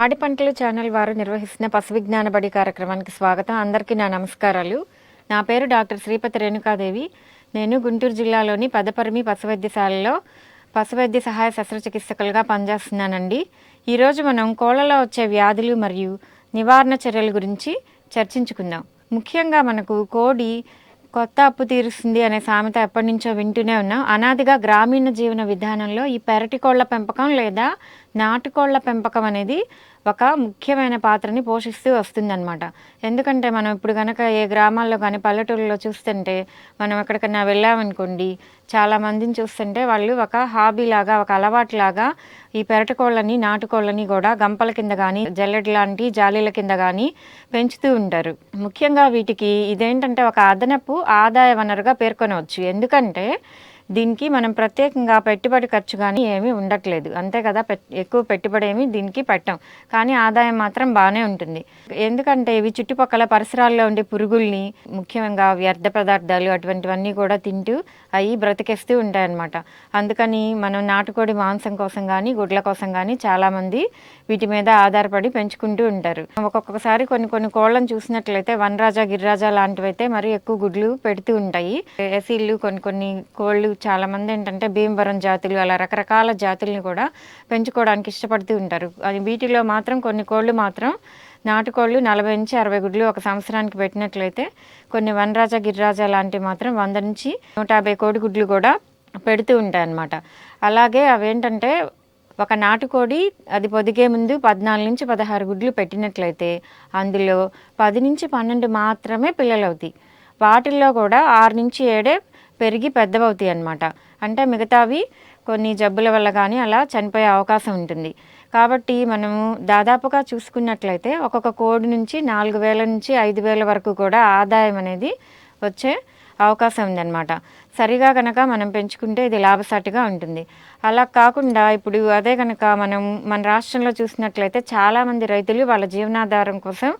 ఆడి పంటలు ఛానల్ వారు నిర్వహిస్తున్న పశు విజ్ఞాన బడి కార్యక్రమానికి స్వాగతం. అందరికీ నా నమస్కారాలు. నా పేరు డాక్టర్ శ్రీపతి రేణుకాదేవి. నేను గుంటూరు జిల్లాలోని పదపరిమి పశు వైద్యశాలలో పశు వైద్య సహాయ శస్త్రచికిత్సకులుగా పనిచేస్తున్నానండి. ఈరోజు మనం కోళ్ళలో వచ్చే వ్యాధులు మరియు నివారణ చర్యల గురించి చర్చించుకుందాం. ముఖ్యంగా మనకు కోడి కొత్త అప్పు తీరుస్తుంది అనే సామెత ఎప్పటి నుంచో వింటూనే ఉన్నాం. అనాదిగా గ్రామీణ జీవన విధానంలో ఈ పెరటి కోళ్ళ పెంపకం లేదా నాటుకోళ్ళ పెంపకం అనేది ఒక ముఖ్యమైన పాత్రని పోషిస్తూ వస్తుందన్నమాట. ఎందుకంటే మనం ఇప్పుడు కనుక ఏ గ్రామాల్లో కానీ పల్లెటూరులో చూస్తుంటే మనం ఎక్కడికైనా వెళ్ళామనుకోండి చాలా మందిని చూస్తుంటే వాళ్ళు ఒక హాబీ లాగా ఒక అలవాటు లాగా ఈ పెరటకోళ్ళని నాటుకోళ్ళని కూడా గంపల కింద కానీ జల్లెడ్ లాంటి జాలీల కింద కానీ పెంచుతూ ఉంటారు. ముఖ్యంగా వీటికి ఇదేంటంటే ఒక అదనపు ఆదాయ వనరుగా పేర్కొనవచ్చు. ఎందుకంటే దీనికి మనం ప్రత్యేకంగా పెట్టుబడి ఖర్చు కానీ ఏమీ ఉండట్లేదు. అంతే కదా పెట్ ఎక్కువ పెట్టుబడి ఏమి దీనికి పెట్టాం. కానీ ఆదాయం మాత్రం బాగానే ఉంటుంది. ఎందుకంటే ఇవి చుట్టుపక్కల పరిసరాల్లో ఉండే పురుగుల్ని ముఖ్యంగా వ్యర్థ పదార్థాలు అటువంటివన్నీ కూడా తింటూ అవి బ్రతికేస్తూ ఉంటాయన్నమాట. అందుకని మనం నాటుకోడి మాంసం కోసం కానీ గుడ్ల కోసం కానీ చాలామంది వీటి మీద ఆధారపడి పెంచుకుంటూ ఉంటారు. ఒక్కొక్కసారి కొన్ని కొన్ని కోళ్ళను చూసినట్లయితే వనరాజా గిరిరాజా లాంటివైతే మరి ఎక్కువ గుడ్లు పెడుతూ ఉంటాయి. ఎసీళ్ళు కొన్ని కొన్ని కోళ్ళు చాలామంది ఏంటంటే భీమవరం జాతులు అలా రకరకాల జాతుల్ని కూడా పెంచుకోవడానికి ఇష్టపడుతూ ఉంటారు. అది వీటిలో మాత్రం కొన్ని కోళ్ళు మాత్రం నాటుకోళ్ళు నలభై నుంచి అరవై గుడ్లు ఒక సంవత్సరానికి పెట్టినట్లయితే కొన్ని వనరాజా గిరిరాజా లాంటివి మాత్రం వంద నుంచి నూట యాభై కోడి గుడ్లు కూడా పెడుతూ ఉంటాయి అన్నమాట అలాగే అవేంటంటే ఒక నాటుకోడి అది పొదిగే ముందు పద్నాలుగు నుంచి పదహారు గుడ్లు పెట్టినట్లయితే అందులో పది నుంచి పన్నెండు మాత్రమే పిల్లలు అవుతాయి వాటిల్లో కూడా ఆరు నుంచి ఏడే పెరిగి పెద్దవవుతాయి అన్నమాట అంటే మిగతావి కొన్ని జబ్బుల వల్ల కానీ అలా చనిపోయే అవకాశం ఉంటుంది. కాబట్టి మనము దాదాపుగా చూసుకున్నట్లయితే ఒక్కొక్క కోడి నుంచి నాలుగు వేల నుంచి ఐదు వేల వరకు కూడా ఆదాయం అనేది వచ్చే అవకాశం ఉందన్నమాట. సరిగా కనుక మనం పెంచుకుంటే ఇది లాభసాటిగా ఉంటుంది. అలా కాకుండా ఇప్పుడు అదే కనుక మనం మన రాష్ట్రంలో చూసినట్లయితే చాలామంది రైతులు వాళ్ళ జీవనాధారం కోసం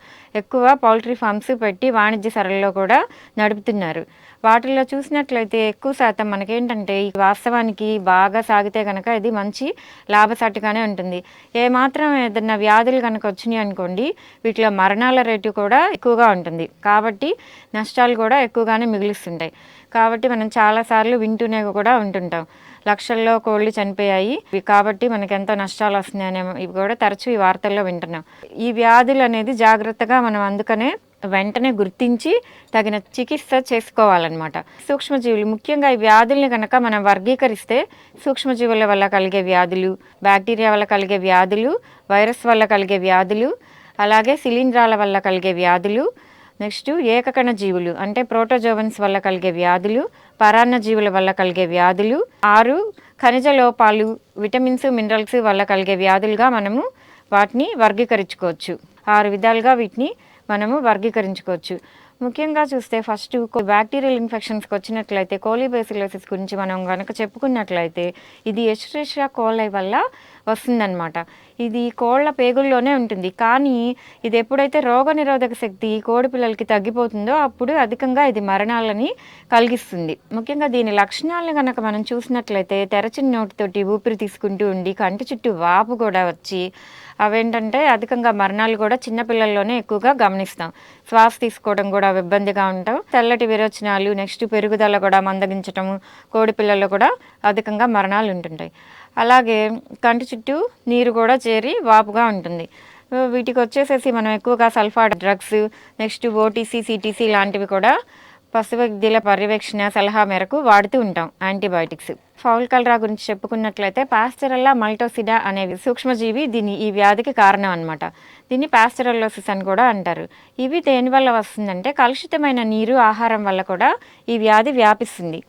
ఎక్కువ పౌల్ట్రీ ఫార్మ్స్ పెట్టి వాణిజ్య సరళలో కూడా నడుపుతున్నారు. వాటిల్లో చూసినట్లయితే ఎక్కువ శాతం మనకేంటంటే ఈ వాస్తవానికి బాగా సాగితే కనుక ఇది మంచి లాభసాటిగానే ఉంటుంది. ఏ మాత్రం ఏదైనా వ్యాధులు కనుక వచ్చినాయి అనుకోండి వీటిలో మరణాల రేటు కూడా ఎక్కువగా ఉంటుంది. కాబట్టి నష్టాలు కూడా ఎక్కువగానే మిగులుస్తుంటాయి. కాబట్టి మనం చాలాసార్లు వింటూనే కూడా ఉంటుంటాం. లక్షల్లో కోళ్ళు చనిపోయాయి. ఇవి కాబట్టి మనకి ఎంతో నష్టాలు వస్తున్నాయనే ఇవి కూడా తరచూ ఈ వార్తల్లో వింటున్నాం. ఈ వ్యాధులు అనేది జాగ్రత్తగా మనం అందుకనే వెంటనే గుర్తించి తగిన చికిత్స చేసుకోవాలన్నమాట. సూక్ష్మజీవులు ముఖ్యంగా ఈ వ్యాధుల్ని కనుక మనం వర్గీకరిస్తే సూక్ష్మజీవుల వల్ల కలిగే వ్యాధులు బ్యాక్టీరియా వల్ల కలిగే వ్యాధులు వైరస్ వల్ల కలిగే వ్యాధులు అలాగే శిలీంధ్రాల వల్ల కలిగే వ్యాధులు నెక్స్ట్ ఏకకణ జీవులు అంటే ప్రోటోజోవన్స్ వల్ల కలిగే వ్యాధులు పరాన్న జీవుల వల్ల కలిగే వ్యాధులు ఆరు ఖనిజ లోపాలు విటమిన్స్ మినరల్స్ వల్ల కలిగే వ్యాధులుగా మనము వాటిని వర్గీకరించుకోవచ్చు. ఆరు విధాలుగా వీటిని మనము వర్గీకరించుకోవచ్చు. ముఖ్యంగా చూస్తే ఫస్ట్ బ్యాక్టీరియల్ ఇన్ఫెక్షన్స్కి వచ్చినట్లయితే కోలిబేసిలోసిస్ గురించి మనం కనుక చెప్పుకున్నట్లయితే ఇది ఎస్ట్రేషియా కోలై వల్ల వస్తుందన్నమాట. ఇది కోళ్ళ పేగుల్లోనే ఉంటుంది. కానీ ఇది ఎప్పుడైతే రోగనిరోధక శక్తి కోడి పిల్లలకి తగ్గిపోతుందో అప్పుడు అధికంగా ఇది మరణాలని కలిగిస్తుంది. ముఖ్యంగా దీని లక్షణాలను కనుక మనం చూసినట్లయితే తెరచిన నోటితోటి ఊపిరి తీసుకుంటూ ఉండి కంటి చుట్టూ వాపు కూడా వచ్చి అవేంటంటే అధికంగా మరణాలు కూడా చిన్నపిల్లల్లోనే ఎక్కువగా గమనిస్తాం. శ్వాస తీసుకోవడం కూడా ఇబ్బందిగా ఉంటాం. తెల్లటి విరోచనాలు నెక్స్ట్ పెరుగుదల కూడా మందగించటము కోడి పిల్లల్లో కూడా అధికంగా మరణాలు ఉంటుంటాయి. అలాగే కంటి చుట్టూ నీరు కూడా చేరి వాపుగా ఉంటుంది. వీటికి వచ్చేసేసి మనం ఎక్కువగా sulfa drugs next OTC CTC లాంటివి కూడా పశు వైద్యుల పర్యవేక్షణ సలహా మేరకు వాడుతూ ఉంటాం యాంటీబయాటిక్స్. ఫౌల్ కలరా గురించి చెప్పుకున్నట్లయితే పాస్టరల్లా మల్టోసిడా అనే సూక్ష్మజీవి దీని ఈ వ్యాధికి కారణం అనమాట దీన్ని పాస్టరల్లోసిస్ అని కూడా అంటారు. ఇవి దేనివల్ల వస్తుందంటే కలుషితమైన నీరు ఆహారం వల్ల కూడా ఈ వ్యాధి వ్యాపిస్తుంది.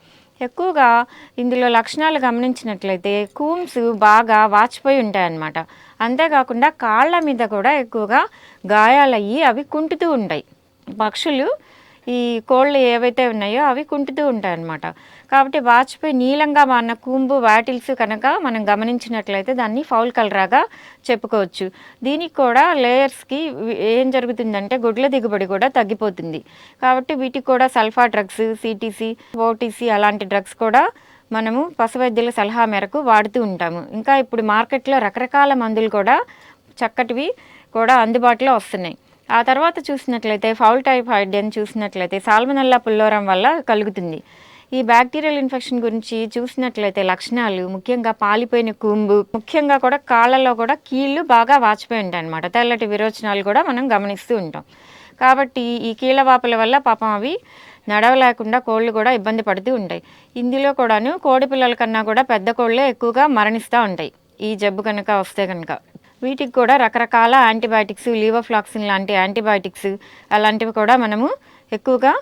ఎక్కువగా ఇందులో లక్షణాలు గమనించినట్లయితే కూమ్స్ బాగా వాచిపోయి ఉంటాయన్నమాట. అంతేకాకుండా కాళ్ళ మీద కూడా ఎక్కువగా గాయాలయ్యి అవి కుంటుతూ ఉంటాయి. పక్షులు ఈ కోళ్ళు ఏవైతే ఉన్నాయో అవి కుంటుతూ ఉంటాయి అన్నమాట కాబట్టి వాజ్పేయి నీలంగా మారిన కూంబు వాటిల్స్ కనుక మనం గమనించినట్లయితే దాన్ని ఫౌల్ కలరాగా చెప్పుకోవచ్చు. దీనికి కూడా లేయర్స్కి ఏం జరుగుతుందంటే గుడ్ల దిగుబడి కూడా తగ్గిపోతుంది. కాబట్టి వీటికి కూడా సల్ఫా డ్రగ్స్ సిటీసీ ఓటీసీ అలాంటి డ్రగ్స్ కూడా మనము పశు వైద్యుల సలహా మేరకు వాడుతూ ఉంటాము. ఇంకా ఇప్పుడు మార్కెట్లో రకరకాల మందులు కూడా చక్కటివి కూడా అందుబాటులో వస్తున్నాయి. ఆ తర్వాత చూసినట్లయితే ఫౌల్ టైఫాయిడ్ అని చూసినట్లయితే సాల్మనల్లా పుల్లోరం వల్ల కలుగుతుంది. ఈ బ్యాక్టీరియల్ ఇన్ఫెక్షన్ గురించి చూసినట్లయితే లక్షణాలు ముఖ్యంగా పాలిపోయిన కుంబు ముఖ్యంగా కూడా కాళ్ళలో కూడా కీళ్ళు బాగా వాచిపోయి ఉంటాయి అనమాట తెల్లటి విరోచనాలు కూడా మనం గమనిస్తూ ఉంటాం. కాబట్టి ఈ కీళ్ళ వాపుల వల్ల పాపం అవి నడవలేకుండా కోళ్ళు కూడా ఇబ్బంది పడుతూ ఉంటాయి. ఇందులో కూడాను కోడి పిల్లల కన్నా కూడా పెద్ద కోళ్ళే ఎక్కువగా మరణిస్తూ ఉంటాయి. ఈ జబ్బు కనుక వస్తే కనుక. వీటికి కూడా రకరకాల యాంటీబయాటిక్స్ లీవోఫ్లాక్సిన్ లాంటి యాంటీబయాటిక్స్ అలాంటివి కూడా మనము ఎక్కువగా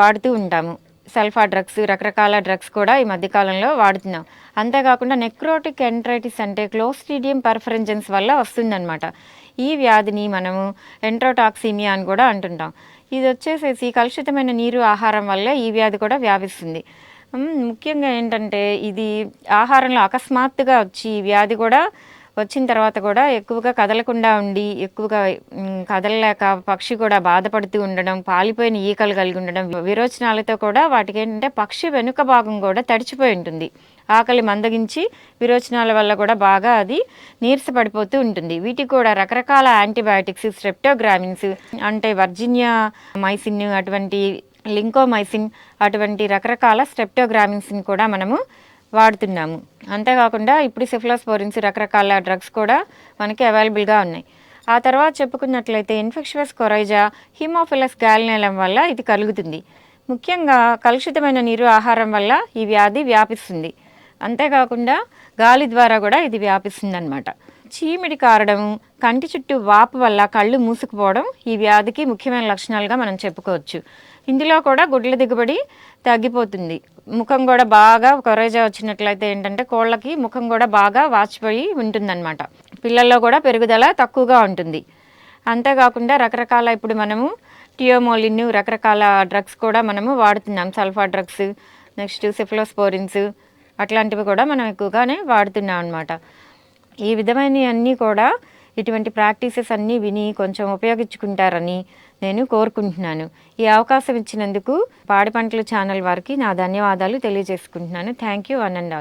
వాడుతూ ఉంటాము. సల్ఫా డ్రగ్స్ రకరకాల డ్రగ్స్ కూడా ఈ మధ్యకాలంలో వాడుతున్నాం. అంతేకాకుండా నెక్రోటిక్ ఎంట్రైటిస్ అంటే క్లోస్ట్రీడియం పర్ఫరెన్జెన్స్ వల్ల వస్తుందన్నమాట. ఈ వ్యాధిని మనము ఎంట్రోటాక్సిమియా అని కూడా అంటుంటాం. ఇది వచ్చేసేసి కలుషితమైన నీరు ఆహారం వల్ల ఈ వ్యాధి కూడా వ్యాపిస్తుంది. ముఖ్యంగా ఏంటంటే ఇది ఆహారంలో అకస్మాత్తుగా వచ్చి ఈ వ్యాధి కూడా వచ్చిన తర్వాత కూడా ఎక్కువగా కదలకుండా ఉండి ఎక్కువగా కదలలేక పక్షి కూడా బాధపడుతూ ఉండడం పాలిపోయిన ఈకలు కలిగి ఉండడం విరోచనాలతో కూడా వాటికి ఏంటంటే పక్షి వెనుక భాగం కూడా తడిచిపోయి ఉంటుంది. ఆకలి మందగించి విరోచనాల వల్ల కూడా బాగా అది నీరసపడిపోతూ ఉంటుంది. వీటికి కూడా రకరకాల యాంటీబయాటిక్స్ స్ట్రెప్టోగ్రామిన్స్ అంటే వర్జినియా మైసిన్ అటువంటి లింకోమైసిన్ అటువంటి రకరకాల స్ట్రెప్టోగ్రామిన్స్ని కూడా మనము వాడుతున్నాము. అంతేకాకుండా ఇప్పుడు సిఫ్లోస్పోరిన్స్ రకరకాల డ్రగ్స్ కూడా మనకి అవైలబుల్గా ఉన్నాయి. ఆ తర్వాత చెప్పుకున్నట్లయితే ఇన్ఫెక్షస్ కొరైజా హిమోఫిలస్ గ్యాలినేలం వల్ల ఇది కలుగుతుంది. ముఖ్యంగా కలుషితమైన నీరు ఆహారం వల్ల ఈ వ్యాధి వ్యాపిస్తుంది. అంతేకాకుండా గాలి ద్వారా కూడా ఇది వ్యాపిస్తుంది అనమాట చీమిడి కారడం కంటి చుట్టూ వాపు వల్ల కళ్ళు మూసుకుపోవడం ఈ వ్యాధికి ముఖ్యమైన లక్షణాలుగా మనం చెప్పుకోవచ్చు. ఇందులో కూడా గుడ్ల దిగుబడి తగ్గిపోతుంది. ముఖం కూడా బాగా కొరేజా వచ్చినట్లయితే ఏంటంటే కోళ్ళకి ముఖం కూడా బాగా వాచిపోయి ఉంటుందన్నమాట. పిల్లల్లో కూడా పెరుగుదల తక్కువగా ఉంటుంది. అంతేకాకుండా రకరకాల ఇప్పుడు మనము టియోమోలిన్ రకరకాల డ్రగ్స్ కూడా మనము వాడుతున్నాం. సల్ఫా డ్రగ్స్ నెక్స్ట్ సిఫ్లోస్పోరిన్స్ అట్లాంటివి కూడా మనం ఎక్కువగానే వాడుతున్నాం అనమాట ఈ విధమైనవన్నీ కూడా ఇటువంటి ప్రాక్టీసెస్ అన్నీ విని కొంచెం ఉపయోగించుకుంటారని నేను కోరుకుంటున్నాను. ఈ అవకాశం ఇచ్చినందుకు పాడి పంటలు ఛానల్ వారికి నా ధన్యవాదాలు తెలియజేసుకుంటున్నాను. Thank you అనండాల్